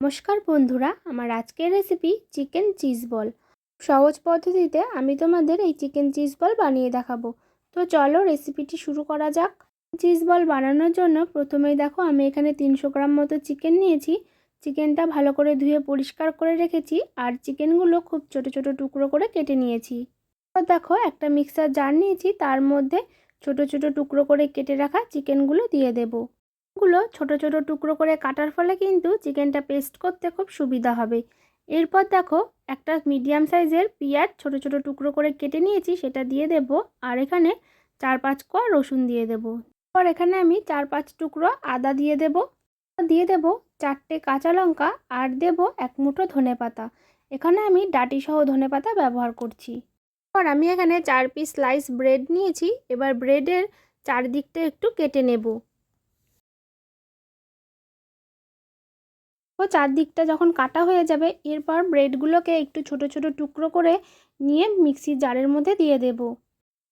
নমস্কার বন্ধুরা, আমার আজকের রেসিপি চিকেন চিজ বল সহজ পদ্ধতিতে আমি তোমাদের এই চিকেন চিজ বল বানিয়ে দেখাবো। তো চলো রেসিপিটি শুরু করা যাক। চিজ বল বানানোর জন্য প্রথমেই দেখো, আমি এখানে তিনশো গ্রাম মতো চিকেন নিয়েছি। চিকেনটা ভালো করে ধুয়ে পরিষ্কার করে রেখেছি আর চিকেনগুলো খুব ছোট ছোট টুকরো করে কেটে নিয়েছি। দেখো, একটা মিক্সার জার নিয়েছি, তার মধ্যে ছোট ছোট টুকরো করে কেটে রাখা চিকেনগুলো দিয়ে দেবো। গুলো ছোট ছোট টুকরো করে কাটার ফলে কিন্তু চিকেনটা পেস্ট করতে খুব সুবিধা হবে। এরপর দেখো, একটা মিডিয়াম সাইজের পেঁয়াজ ছোট ছোট টুকরো করে কেটে নিয়েছি, সেটা দিয়ে দেব আর এখানে চার পাঁচ কোয়া রসুন দিয়ে দেব। পর এখানে আমি চার পাঁচ টুকরো আদা দিয়ে দেব। দিয়ে দেব চারটে কাঁচা লঙ্কা আর দেব এক মুঠো ধনে পাতা। এখানে আমি ডাটি সহ ধনে পাতা ব্যবহার করছি। পর আমি এখানে চার পিস স্লাইস ব্রেড নিয়েছি। এবার ব্রেডের চারদিকটা একটু কেটে নেব। ও চারদিকটা যখন কাটা হয়ে যাবে, এরপর ব্রেডগুলোকে একটু ছোট ছোট টুকরো করে নিয়ে মিক্সির জারের মধ্যে দিয়ে দেব।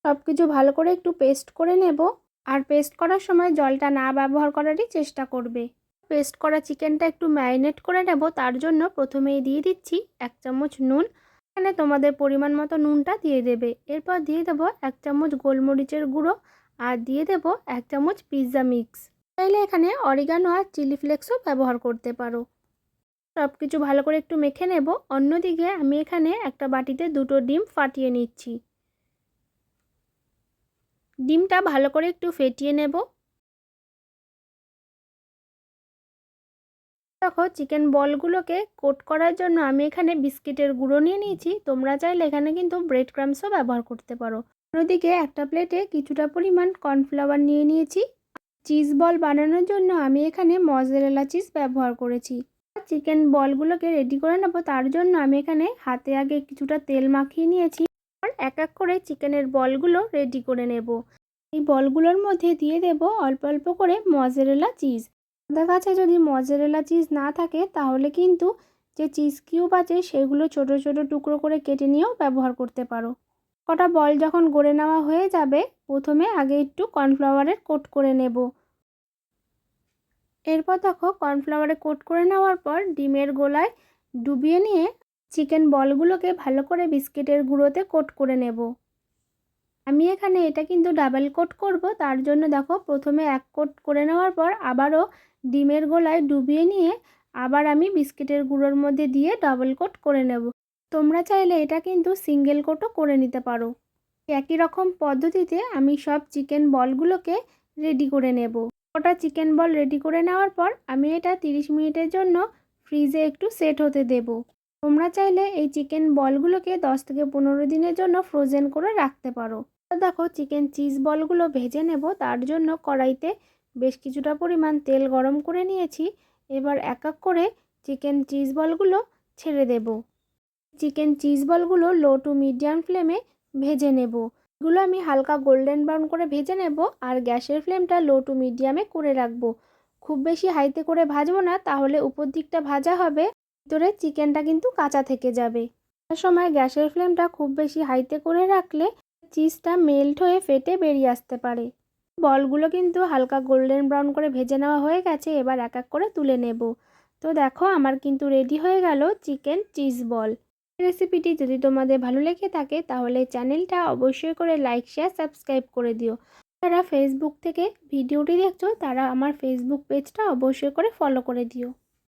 সব কিছু ভালো করে একটু পেস্ট করে নেব আর পেস্ট করার সময় জলটা না ব্যবহার করারই চেষ্টা করবে। পেস্ট করা চিকেনটা একটু ম্যারিনেট করে নেব, তার জন্য প্রথমেই দিয়ে দিচ্ছি এক চামচ নুন। এখানে তোমাদের পরিমাণ মতো নুনটা দিয়ে দেবে। এরপর দিয়ে দেব এক চামচ গোলমরিচের গুঁড়ো আর দিয়ে দেব এক চামচ পিৎজা মিক্স। চাইলে এখানে অরিগানো আর চিলি ফ্লেক্সও ব্যবহার করতে পারো। সব কিছু ভালো করে একটু মেখে নেব। অন্যদিকে আমি এখানে একটা বাটিতে দুটো ডিম ফাটিয়ে নিচ্ছি। ডিমটা ভালো করে একটু ফেটিয়ে নেব। দেখো চিকেন বলগুলোকে কোট করার জন্য আমি এখানে বিস্কিটের গুঁড়ো নিয়ে নিয়েছি। তোমরা চাইলে এখানে কিন্তু ব্রেড ক্রামসও ব্যবহার করতে পারো। অন্যদিকে একটা প্লেটে কিছুটা পরিমাণ কর্নফ্লাওয়ার নিয়ে নিয়েছি। চিজ বল বানানোর জন্য আমি এখানে মজরেলা চিজ ব্যবহার করেছি। চিকেন বলগুলোকে রেডি করে নেব। তার জন্য আমি এখানে হাতে আগে কিছুটা তেল মাখিয়ে নিয়েছি। আর এক এক করে চিকেনের বলগুলো রেডি করে নেব। এই বলগুলোর মধ্যে দিয়ে দেব অল্প অল্প করে মজেরেলা চিজ আমাদের কাছে যদি মজেরেলা চিজ না থাকে, তাহলে কিন্তু যে চিজ কিউব আছে, সেগুলো ছোট ছোট টুকরো করে কেটে নিয়েও ব্যবহার করতে পারো। কটা বল যখন গড়ে নেওয়া হয়ে যাবে, প্রথমে আগে একটু কর্নফ্লাওয়ারের কোট করে নেব। এরপর দেখো কর্নফ্লাওয়ারে কোট করে নেওয়ার পর ডিমের গোলায় ডুবিয়ে নিয়ে চিকেন বলগুলোকে ভালো করে বিস্কিটের গুঁড়োতে কোট করে নেব। আমি এখানে এটা কিন্তু ডাবল কোট করব, তার জন্য দেখো প্রথমে এক কোট করে নেওয়ার পর আবারও ডিমের গোলায় ডুবিয়ে নিয়ে আবার আমি বিস্কিটের গুঁড়োর মধ্যে দিয়ে ডাবল কোট করে নেব। তোমরা চাইলে এটা কিন্তু সিঙ্গেল কোটও করে নিতে পারো। একই রকম পদ্ধতিতে আমি সব চিকেন বলগুলোকে রেডি করে নেব। ওটা চিকেন বল রেডি করে নেওয়ার পর আমি এটা 30 মিনিটের জন্য ফ্রিজে একটু সেট হতে দেব। তোমরা চাইলে এই চিকেন বলগুলোকে 10 থেকে পনেরো দিনের জন্য ফ্রোজেন করে রাখতে পারো। দেখো, চিকেন চিজ বলগুলো ভেজে নেব, তার জন্য কড়াইতে বেশ কিছুটা পরিমাণ তেল গরম করে নিয়েছি। এবার এক এক করে চিকেন চিজ বলগুলো ছেড়ে দেব। চিকেন চিজ বলগুলো লো টু মিডিয়াম ফ্লেমে ভেজে নেব। এগুলো আমি হালকা গোল্ডেন ব্রাউন করে ভেজে নেব আর গ্যাসের ফ্লেমটা লো টু মিডিয়ামে করে রাখব। খুব বেশি হাইতে করে ভাজবো না, তাহলে উপর দিকটা ভাজা হবে, ভিতরে চিকেনটা কিন্তু কাঁচা থেকে যাবে। তার সময় গ্যাসের ফ্লেমটা খুব বেশি হাইতে করে রাখলে চিজটা মেল্ট হয়ে ফেটে বেরিয়ে আসতে পারে। বলগুলো কিন্তু হালকা গোল্ডেন ব্রাউন করে ভেজে নেওয়া হয়ে গেছে, এবার এক এক করে তুলে নেব। তো দেখো আমার কিন্তু রেডি হয়ে গেল চিকেন চিজ বল রেসিপিটি যদি তোমাদের ভালো লেগে থাকে তাহলে চ্যানেলটা অবশ্যই করে লাইক, শেয়ার, সাবস্ক্রাইব করে দিও। যারা ফেসবুক থেকে ভিডিওটি দেখছ তারা আমার ফেসবুক পেজটা অবশ্যই করে ফলো করে দিও।